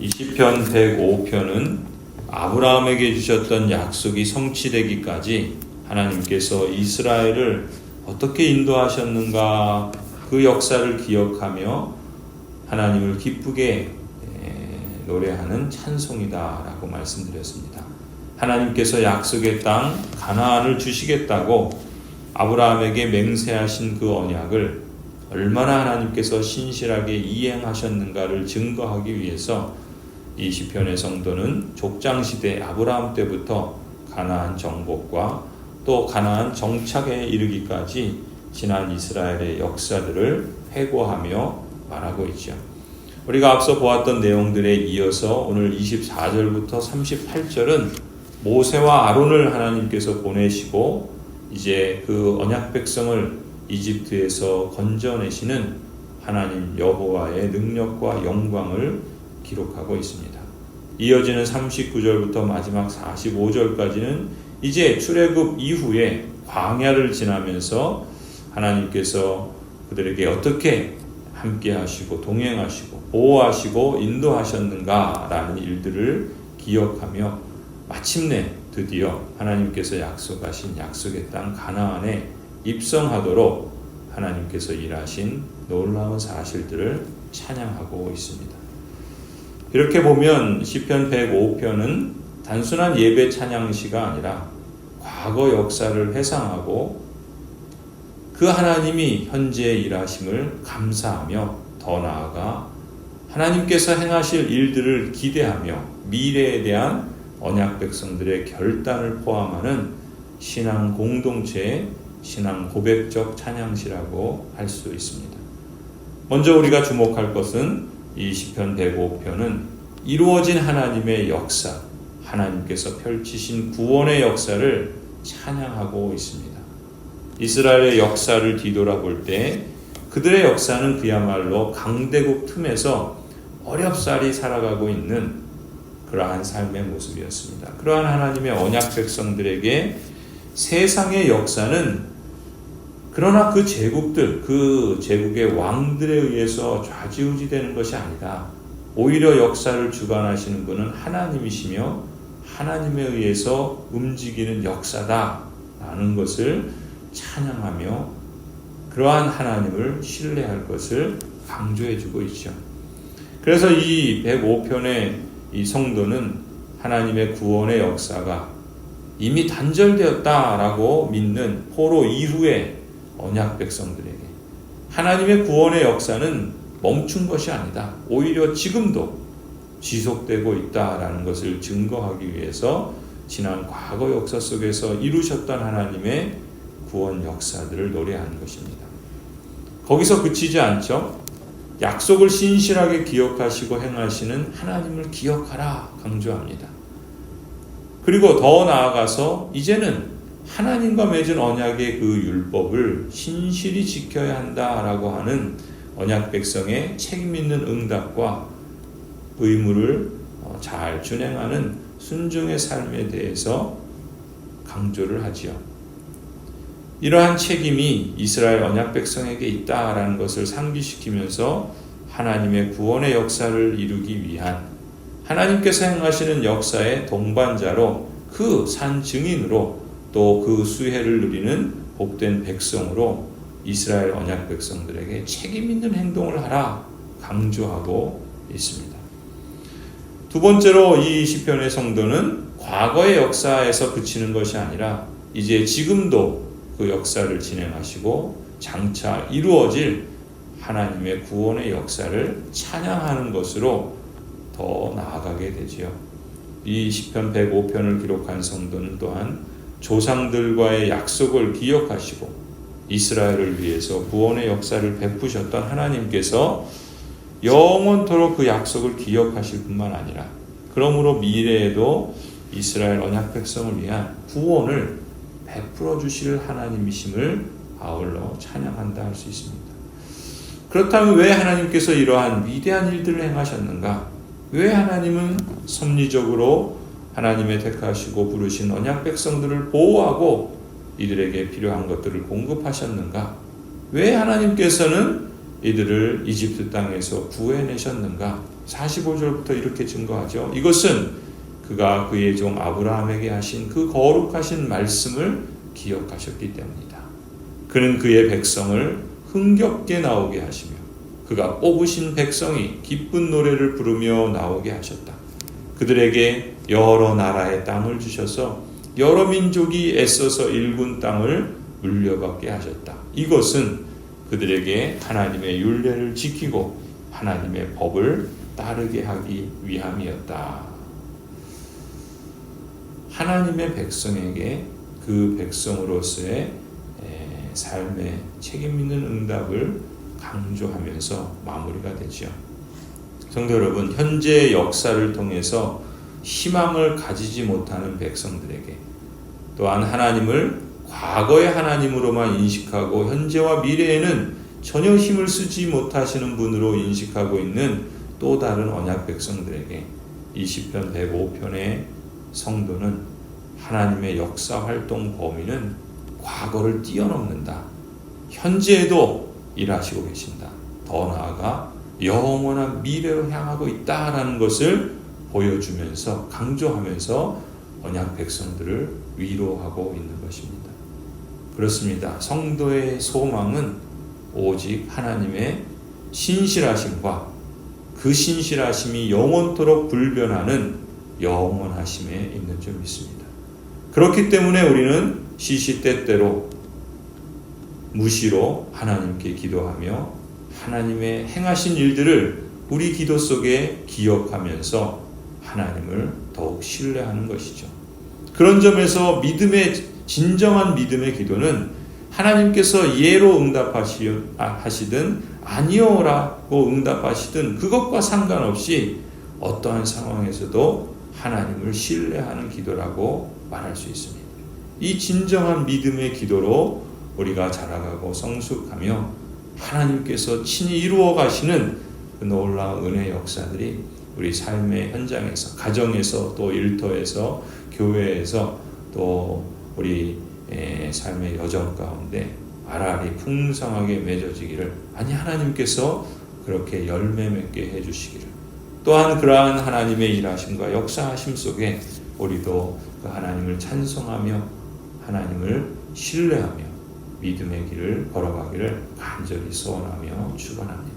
이 시편 105편은 아브라함에게 주셨던 약속이 성취되기까지 하나님께서 이스라엘을 어떻게 인도하셨는가 그 역사를 기억하며 하나님을 기쁘게 에, 노래하는 찬송이다라고 말씀드렸습니다. 하나님께서 약속의 땅 가나안을 주시겠다고 아브라함에게 맹세하신 그 언약을 얼마나 하나님께서 신실하게 이행하셨는가를 증거하기 위해서 이 시편의 성도는 족장 시대 아브라함 때부터 가나안 정복과 또 가나안 정착에 이르기까지 지난 이스라엘의 역사들을 회고하며 말하고 있죠. 우리가 앞서 보았던 내용들에 이어서 오늘 24절부터 38절은 모세와 아론을 하나님께서 보내시고 이제 그 언약 백성을 이집트에서 건져내시는 하나님 여호와의 능력과 영광을 기록하고 있습니다. 이어지는 39절부터 마지막 45절까지는 이제 출애굽 이후에 광야를 지나면서 하나님께서 그들에게 어떻게 함께 하시고 동행하시고 보호하시고 인도하셨는가라는 일들을 기억하며 마침내 드디어 하나님께서 약속하신 약속의 땅 가나안에 입성하도록 하나님께서 일하신 놀라운 사실들을 찬양하고 있습니다. 이렇게 보면 시편 105편은 단순한 예배 찬양시가 아니라 과거 역사를 회상하고 그 하나님이 현재 일하심을 감사하며 더 나아가 하나님께서 행하실 일들을 기대하며 미래에 대한 언약 백성들의 결단을 포함하는 신앙 공동체의 신앙 고백적 찬양시라고 할 수 있습니다. 먼저 우리가 주목할 것은 이 시편 105편은 이루어진 하나님의 역사, 하나님께서 펼치신 구원의 역사를 찬양하고 있습니다. 이스라엘의 역사를 뒤돌아볼 때 그들의 역사는 그야말로 강대국 틈에서 어렵사리 살아가고 있는 그러한 삶의 모습이었습니다. 그러한 하나님의 언약 백성들에게 세상의 역사는 그러나 그 제국들, 그 제국의 왕들에 의해서 좌지우지 되는 것이 아니다. 오히려 역사를 주관하시는 분은 하나님이시며 하나님에 의해서 움직이는 역사다 라는 것을 찬양하며 그러한 하나님을 신뢰할 것을 강조해 주고 있죠. 그래서 이 105편의 이 성도는 하나님의 구원의 역사가 이미 단절되었다라고 믿는 포로 이후의 언약 백성들에게 하나님의 구원의 역사는 멈춘 것이 아니다. 오히려 지금도 지속되고 있다라는 것을 증거하기 위해서 지난 과거 역사 속에서 이루셨던 하나님의 구원 역사들을 노래하는 것입니다. 거기서 그치지 않죠. 약속을 신실하게 기억하시고 행하시는 하나님을 기억하라 강조합니다. 그리고 더 나아가서 이제는 하나님과 맺은 언약의 그 율법을 신실히 지켜야 한다라고 하는 언약 백성의 책임 있는 응답과 의무를 어, 잘 준행하는 순종의 삶에 대해서 강조를 하지요. 이러한 책임이 이스라엘 언약 백성에게 있다라는 것을 상기시키면서 하나님의 구원의 역사를 이루기 위한 하나님께서 행하시는 역사의 동반자로 그 산 증인으로 또 그 수혜를 누리는 복된 백성으로 이스라엘 언약 백성들에게 책임 있는 행동을 하라 강조하고 있습니다. 두 번째로 이 시편의 성도는 과거의 역사에서 그치는 것이 아니라 이제 지금도 그 역사를 진행하시고 장차 이루어질 하나님의 구원의 역사를 찬양하는 것으로 더 나아가게 되지요. 이 시편 105편을 기록한 성도는 또한 조상들과의 약속을 기억하시고 이스라엘을 위해서 구원의 역사를 베푸셨던 하나님께서 영원토록 그 약속을 기억하실 뿐만 아니라 그러므로 미래에도 이스라엘 언약 백성을 위한 구원을 베풀어 주실 하나님이심을 아울러 찬양한다 할 수 있습니다. 그렇다면 왜 하나님께서 이러한 위대한 일들을 행하셨는가? 왜 하나님은 섭리적으로 하나님의 택하시고 부르신 언약 백성들을 보호하고 이들에게 필요한 것들을 공급하셨는가? 왜 하나님께서는 이들을 이집트 땅에서 구해내셨는가? 45절부터 이렇게 증거하죠. 이것은 그가 그의 종 아브라함에게 하신 그 거룩하신 말씀을 기억하셨기 때문이다. 그는 그의 백성을 흥겹게 나오게 하시며 그가 뽑으신 백성이 기쁜 노래를 부르며 나오게 하셨다. 그들에게 여러 나라의 땅을 주셔서 여러 민족이 애써서 일군 땅을 물려받게 하셨다. 이것은 그들에게 하나님의 율례를 지키고 하나님의 법을 따르게 하기 위함이었다. 하나님의 백성에게 그 백성으로서의 삶의 책임 있는 응답을 강조하면서 마무리가 되죠. 성도 여러분, 현재 역사를 통해서 희망을 가지지 못하는 백성들에게 또한 하나님을 과거의 하나님으로만 인식하고 현재와 미래에는 전혀 힘을 쓰지 못하시는 분으로 인식하고 있는 또 다른 언약 백성들에게 20편 105편의 성도는 하나님의 역사 활동 범위는 과거를 뛰어넘는다. 현재에도 일하시고 계신다. 더 나아가 영원한 미래로 향하고 있다라는 것을 보여주면서 강조하면서 언약 백성들을 위로하고 있는 것입니다. 그렇습니다. 성도의 소망은 오직 하나님의 신실하심과 그 신실하심이 영원토록 불변하는 영원하심에 있는 줄 믿습니다. 그렇기 때문에 우리는 시시때때로 무시로 하나님께 기도하며 하나님의 행하신 일들을 우리 기도 속에 기억하면서 하나님을 더욱 신뢰하는 것이죠. 그런 점에서 믿음의 진정한 믿음의 기도는 하나님께서 예로 응답하시든 아니요라고 응답하시든 그것과 상관없이 어떠한 상황에서도 하나님을 신뢰하는 기도라고 말할 수 있습니다. 이 진정한 믿음의 기도로 우리가 자라가고 성숙하며 하나님께서 친히 이루어 가시는 그 놀라운 은혜 역사들이 우리 삶의 현장에서, 가정에서, 또 일터에서, 교회에서, 또 우리 삶의 여정 가운데 알알이 풍성하게 맺어지기를 아니 하나님께서 그렇게 열매 맺게 해주시기를 또한 그러한 하나님의 일하심과 역사하심 속에 우리도 그 하나님을 찬송하며 하나님을 신뢰하며 믿음의 길을 걸어가기를 간절히 소원하며 축원합니다.